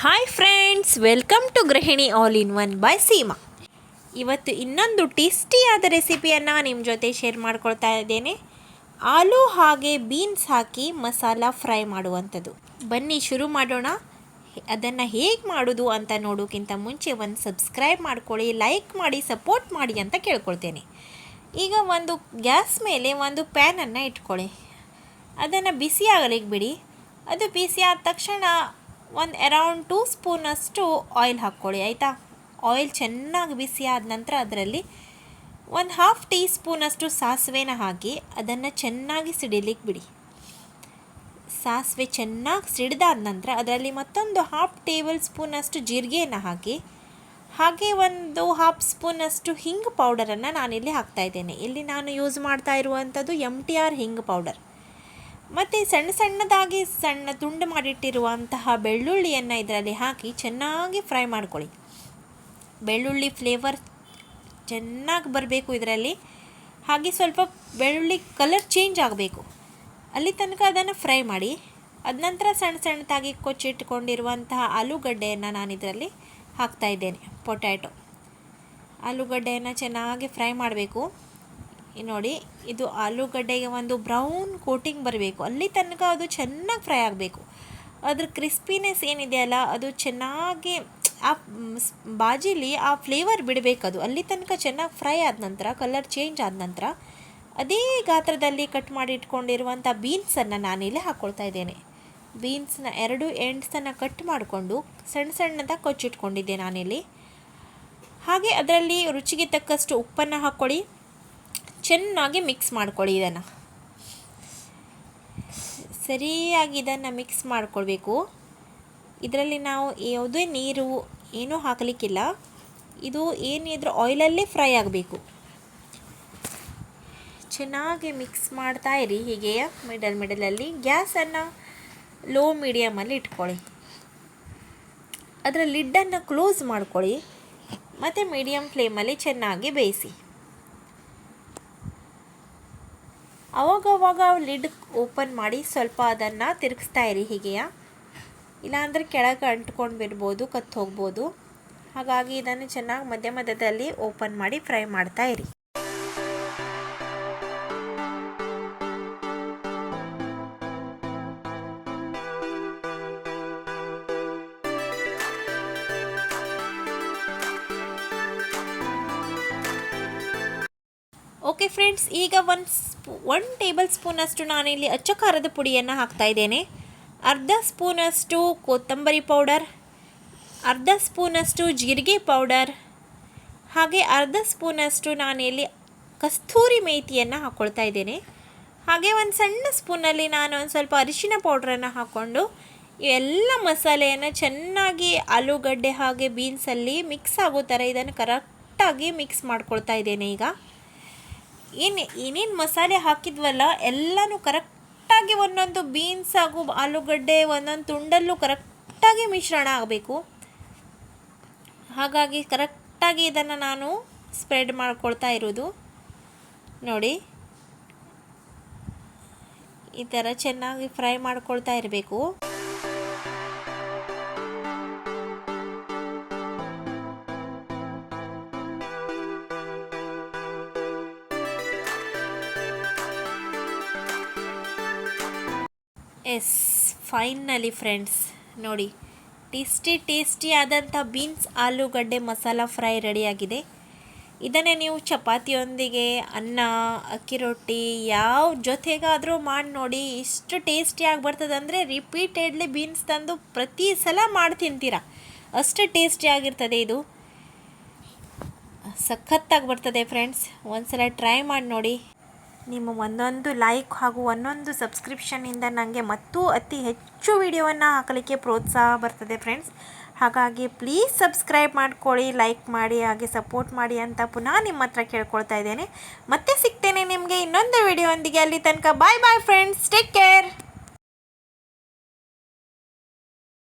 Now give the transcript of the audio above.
Hi friends welcome to Gruhini all in one by Seema ಇವತ್ತು ಇನ್ನೊಂದು ಟೇಸ್ಟಿಯಾದ ರೆಸಿಪಿಯನ್ನು ನಿಮ್ಮ ಜೊತೆ ಶೇರ್ ಮಾಡ್ಕೊಳ್ತಾ ಇದ್ದೇನೆ. ಆಲೂ ಹಾಗೆ ಬೀನ್ಸ್ ಹಾಕಿ ಮಸಾಲ ಫ್ರೈ ಮಾಡುವಂಥದ್ದು. ಬನ್ನಿ ಶುರು ಮಾಡೋಣ. ಅದನ್ನು ಹೇಗೆ ಮಾಡೋದು ಅಂತ ನೋಡೋಕ್ಕಿಂತ ಮುಂಚೆ ಒಂದು ಸಬ್ಸ್ಕ್ರೈಬ್ ಮಾಡ್ಕೊಳ್ಳಿ ಲೈಕ್ ಮಾಡಿ ಸಪೋರ್ಟ್ ಮಾಡಿ ಅಂತ ಕೇಳ್ಕೊಳ್ತೇನೆ. ಈಗ ಒಂದು ಗ್ಯಾಸ್ ಮೇಲೆ ಒಂದು ಪ್ಯಾನನ್ನು ಇಟ್ಕೊಳ್ಳಿ. ಅದನ್ನು ಬಿಸಿ ಆಗಲಿಕ್ಕೆ ಬಿಡಿ. ಅದು ಬಿಸಿ ಆದ ತಕ್ಷಣ ಒಂದು ಅರೌಂಡ್ ಟೂ ಸ್ಪೂನಷ್ಟು ಆಯಿಲ್ ಹಾಕ್ಕೊಳ್ಳಿ, ಆಯಿತಾ? ಆಯಿಲ್ ಚೆನ್ನಾಗಿ ಬಿಸಿ ಆದ ನಂತರ ಅದರಲ್ಲಿ ಒಂದು ಹಾಫ್ ಟೀ ಸ್ಪೂನಷ್ಟು ಸಾಸಿವೆನ ಹಾಕಿ ಅದನ್ನು ಚೆನ್ನಾಗಿ ಸಿಡಿಲಿಕ್ಕೆ ಬಿಡಿ. ಸಾಸಿವೆ ಚೆನ್ನಾಗಿ ಸಿಡಿದಾದ ನಂತರ ಅದರಲ್ಲಿ ಮತ್ತೊಂದು ಹಾಫ್ ಟೇಬಲ್ ಸ್ಪೂನಷ್ಟು ಜೀರಿಗೆಯನ್ನು ಹಾಕಿ, ಹಾಗೆ ಒಂದು ಹಾಫ್ ಸ್ಪೂನಷ್ಟು ಹಿಂಗ್ ಪೌಡರನ್ನು ನಾನಿಲ್ಲಿ ಹಾಕ್ತಾಯಿದ್ದೇನೆ ಇಲ್ಲಿ ನಾನು ಯೂಸ್ ಮಾಡ್ತಾ ಇರುವಂಥದ್ದು ಎಂ ಟಿ ಆರ್ ಹಿಂಗ್ ಪೌಡರ್ ಮತ್ತು ಸಣ್ಣ ಸಣ್ಣದಾಗಿ ಸಣ್ಣ ತುಂಡು ಮಾಡಿಟ್ಟಿರುವಂತಹ ಬೆಳ್ಳುಳ್ಳಿಯನ್ನು ಇದರಲ್ಲಿ ಹಾಕಿ ಚೆನ್ನಾಗಿ ಫ್ರೈ ಮಾಡ್ಕೊಳ್ಳಿ. ಬೆಳ್ಳುಳ್ಳಿ ಫ್ಲೇವರ್ ಚೆನ್ನಾಗಿ ಬರಬೇಕು ಇದರಲ್ಲಿ. ಹಾಗೆ ಸ್ವಲ್ಪ ಬೆಳ್ಳುಳ್ಳಿ ಕಲರ್ ಚೇಂಜ್ ಆಗಬೇಕು. ಅಲ್ಲಿ ತನಕ ಅದನ್ನು ಫ್ರೈ ಮಾಡಿ, ಅದ ನಂತರ ಸಣ್ಣ ಸಣ್ಣದಾಗಿ ಕೊಚ್ಚಿಟ್ಕೊಂಡಿರುವಂತಹ ಆಲೂಗಡ್ಡೆಯನ್ನು ನಾನು ಇದರಲ್ಲಿ ಹಾಕ್ತಾಯಿದ್ದೇನೆ ಪೊಟ್ಯಾಟೊ. ಆಲೂಗಡ್ಡೆಯನ್ನು ಚೆನ್ನಾಗಿ ಫ್ರೈ ಮಾಡಬೇಕು. ನೋಡಿ, ಇದು ಆಲೂಗಡ್ಡೆಗೆ ಒಂದು ಬ್ರೌನ್ ಕೋಟಿಂಗ್ ಬರಬೇಕು. ಅಲ್ಲಿ ತನಕ ಅದು ಚೆನ್ನಾಗಿ ಫ್ರೈ ಆಗಬೇಕು. ಅದ್ರ ಕ್ರಿಸ್ಪಿನೆಸ್ ಏನಿದೆಯಲ್ಲ ಅದು ಚೆನ್ನಾಗಿ ಆ ಬಾಜಿಲಿ ಆ ಫ್ಲೇವರ್ ಬಿಡಬೇಕದು ಅಲ್ಲಿ ತನಕ ಚೆನ್ನಾಗಿ ಫ್ರೈ ಆದ ನಂತರ, ಕಲರ್ ಚೇಂಜ್ ಆದ ನಂತರ, ಅದೇ ಗಾತ್ರದಲ್ಲಿ ಕಟ್ ಮಾಡಿ ಇಟ್ಕೊಂಡಿರುವಂಥ ಬೀನ್ಸನ್ನು ನಾನಿಲ್ಲಿ ಹಾಕ್ಕೊಳ್ತಾ ಇದ್ದೇನೆ. ಬೀನ್ಸ್ನ ಎರಡು ಎಂಡ್ಸನ್ನು ಕಟ್ ಮಾಡಿಕೊಂಡು ಸಣ್ಣ ಸಣ್ಣದ ಕೊಚ್ಚಿಟ್ಕೊಂಡಿದ್ದೆ ನಾನಿಲ್ಲಿ. ಹಾಗೆ ಅದರಲ್ಲಿ ರುಚಿಗೆ ತಕ್ಕಷ್ಟು ಉಪ್ಪನ್ನು ಹಾಕ್ಕೊಳ್ಳಿ. ಚೆನ್ನಾಗಿ ಮಿಕ್ಸ್ ಮಾಡ್ಕೊಳ್ಳಿ ಇದನ್ನು. ಸರಿಯಾಗಿ ಇದನ್ನು ಮಿಕ್ಸ್ ಮಾಡ್ಕೊಳ್ಬೇಕು. ಇದರಲ್ಲಿ ನಾವು ಯಾವುದೇ ನೀರು ಏನೂ ಹಾಕಲಿಕ್ಕಿಲ್ಲ. ಇದು ಏನಿದ್ರು ಆಯಿಲಲ್ಲೇ ಫ್ರೈ ಆಗಬೇಕು. ಚೆನ್ನಾಗಿ ಮಿಕ್ಸ್ ಮಾಡ್ತಾ ಇರಿ ಹೀಗೆ ಮಿಡಲ್ ಮಿಡಲಲ್ಲಿ ಗ್ಯಾಸನ್ನು ಲೋ ಮೀಡಿಯಮಲ್ಲಿ ಇಟ್ಕೊಳ್ಳಿ. ಅದರ ಲಿಡ್ಡನ್ನು ಕ್ಲೋಸ್ ಮಾಡ್ಕೊಳ್ಳಿ. ಮತ್ತು ಮೀಡಿಯಮ್ ಫ್ಲೇಮಲ್ಲಿ ಚೆನ್ನಾಗಿ ಬೇಯಿಸಿ. ಅವಾಗವಾಗ ಲಿಡ್ ಓಪನ್ ಮಾಡಿ ಸ್ವಲ್ಪ ಅದನ್ನು ತಿರುಗಿಸ್ತಾ ಇರಿ ಹೀಗೆಯ? ಇಲ್ಲಾಂದರೆ ಕೆಳಗೆ ಅಂಟ್ಕೊಂಡು ಬಿಡ್ಬೋದು, ಕತ್ತು ಹೋಗ್ಬೋದು. ಹಾಗಾಗಿ ಇದನ್ನು ಚೆನ್ನಾಗಿ ಮಧ್ಯ ಮಧ್ಯದಲ್ಲಿ ಓಪನ್ ಮಾಡಿ ಫ್ರೈ ಮಾಡ್ತಾ ಇರಿ. ಓಕೆ ಫ್ರೆಂಡ್ಸ್ ಈಗ ಒನ್ ಸ್ಪೂ ಒನ್ ಟೇಬಲ್ ಸ್ಪೂನಷ್ಟು ನಾನಿಲ್ಲಿ ಅಚ್ಚ ಖಾರದ ಪುಡಿಯನ್ನು ಹಾಕ್ತಾ ಇದ್ದೇನೆ. ಅರ್ಧ ಸ್ಪೂನಷ್ಟು ಕೊತ್ತಂಬರಿ ಪೌಡರ್, ಅರ್ಧ ಸ್ಪೂನಷ್ಟು ಜೀರಿಗೆ ಪೌಡರ್, ಹಾಗೆ ಅರ್ಧ ಸ್ಪೂನಷ್ಟು ನಾನಿಲ್ಲಿ ಕಸ್ತೂರಿ ಮೇಥಿಯನ್ನು ಹಾಕ್ಕೊಳ್ತಾ ಇದ್ದೇನೆ. ಹಾಗೆ ಒಂದು ಸಣ್ಣ ಸ್ಪೂನಲ್ಲಿ ನಾನು ಒಂದು ಸ್ವಲ್ಪ ಅರಿಶಿನ ಪೌಡ್ರನ್ನು ಹಾಕ್ಕೊಂಡು ಎಲ್ಲ ಮಸಾಲೆಯನ್ನು ಚೆನ್ನಾಗಿ ಆಲೂಗಡ್ಡೆ ಹಾಗೆ ಬೀನ್ಸಲ್ಲಿ ಮಿಕ್ಸ್ ಆಗೋ ಥರ ಇದನ್ನು ಕರೆಕ್ಟಾಗಿ ಮಿಕ್ಸ್ ಮಾಡ್ಕೊಳ್ತಾ ಇದ್ದೇನೆ ಈಗ. ಏನು ಏನೇನು ಮಸಾಲೆ ಹಾಕಿದ್ವಲ್ಲ, ಎಲ್ಲನೂ ಕರೆಕ್ಟಾಗಿ ಒಂದೊಂದು ಬೀನ್ಸ್ ಹಾಗೂ ಆಲೂಗಡ್ಡೆ, ಒಂದೊಂದು ತುಂಡಲ್ಲೂ ಕರೆಕ್ಟಾಗಿ ಮಿಶ್ರಣ ಆಗಬೇಕು. ಹಾಗಾಗಿ ಕರೆಕ್ಟಾಗಿ ಇದನ್ನು ನಾನು ಸ್ಪ್ರೆಡ್ ಮಾಡ್ಕೊಳ್ತಾ ಇರೋದು. ನೋಡಿ. ಈ ಥರ ಚೆನ್ನಾಗಿ ಫ್ರೈ ಮಾಡ್ಕೊಳ್ತಾ ಇರಬೇಕು. ಎಸ್ ಫೈನಲಿ ಫ್ರೆಂಡ್ಸ್ ನೋಡಿ ಟೇಸ್ಟಿ ಟೇಸ್ಟಿ ಆದಂಥ ಬೀನ್ಸ್ ಆಲೂಗಡ್ಡೆ ಮಸಾಲ ಫ್ರೈ ರೆಡಿಯಾಗಿದೆ ಇದನ್ನೇ ನೀವು ಚಪಾತಿಯೊಂದಿಗೆ, ಅನ್ನ, ಅಕ್ಕಿ ರೊಟ್ಟಿ, ಯಾವ ಜೊತೆಗಾದರೂ ಮಾಡಿ ನೋಡಿ, ಇಷ್ಟು ಟೇಸ್ಟಿಯಾಗಿ ಬರ್ತದೆ ಅಂದರೆ ರಿಪೀಟೆಡ್ಲಿ ಬೀನ್ಸ್ ತಂದು ಪ್ರತಿ ಸಲ ಮಾಡಿ ತಿಂತೀರ? ಅಷ್ಟು ಟೇಸ್ಟಿಯಾಗಿರ್ತದೆ ಇದು. ಸಖತ್ತಾಗಿ ಬರ್ತದೆ ಫ್ರೆಂಡ್ಸ್ ಒಂದು ಸಲ ಟ್ರೈ ಮಾಡಿ ನೋಡಿ. ನಿಮ್ಮ ಒಂದೊಂದು ಲೈಕ್ ಹಾಗೂ ಒಂದೊಂದು ಸಬ್ಸ್ಕ್ರಿಪ್ಷನ್ನಿಂದ ನನಗೆ ಮತ್ತೂ ಅತಿ ಹೆಚ್ಚು ವಿಡಿಯೋವನ್ನು ಹಾಕಲಿಕ್ಕೆ ಪ್ರೋತ್ಸಾಹ ಬರ್ತದೆ ಫ್ರೆಂಡ್ಸ್ ಹಾಗಾಗಿ ಪ್ಲೀಸ್ ಸಬ್ಸ್ಕ್ರೈಬ್ ಮಾಡ್ಕೊಳ್ಳಿ ಲೈಕ್ ಮಾಡಿ, ಹಾಗೆ ಸಪೋರ್ಟ್ ಮಾಡಿ ಅಂತ ಪುನಃ ನಿಮ್ಮ ಹತ್ರ ಕೇಳ್ಕೊಳ್ತಾ ಇದ್ದೇನೆ. ಮತ್ತೆ ಸಿಗ್ತೇನೆ ನಿಮಗೆ ಇನ್ನೊಂದು ವಿಡಿಯೋ ಅಲ್ಲಿ ತನಕ bye bye friends take care